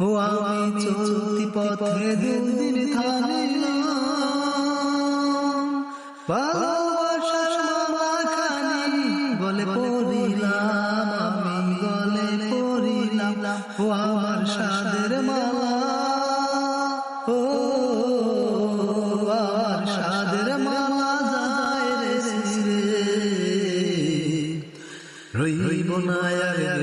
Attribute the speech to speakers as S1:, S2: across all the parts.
S1: ও আমি চলতি পথে দিন গলে পড়িলাম, আমি গলে পড়িলাম। ও আমার সাদের মালা। ও আমার সাদের মালা যায় রে রইব না আর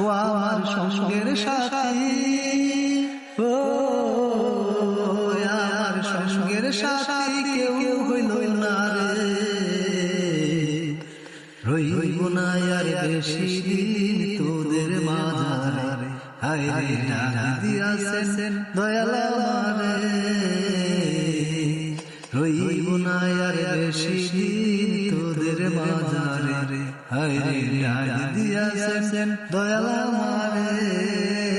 S1: ও আমার সঙ্গের সাথী। ও, আমার সঙ্গের সাথী কেউ হইল না রে। রইব না আর বেশি দিন তোদের মাঝারে। হায় রে ডাক দিয়াছেন দয়াল আমারে। রইব না আর বেশি দিন তোদের মাঝারে। হরে ডাক দিয়াছেন দয়াল আমারে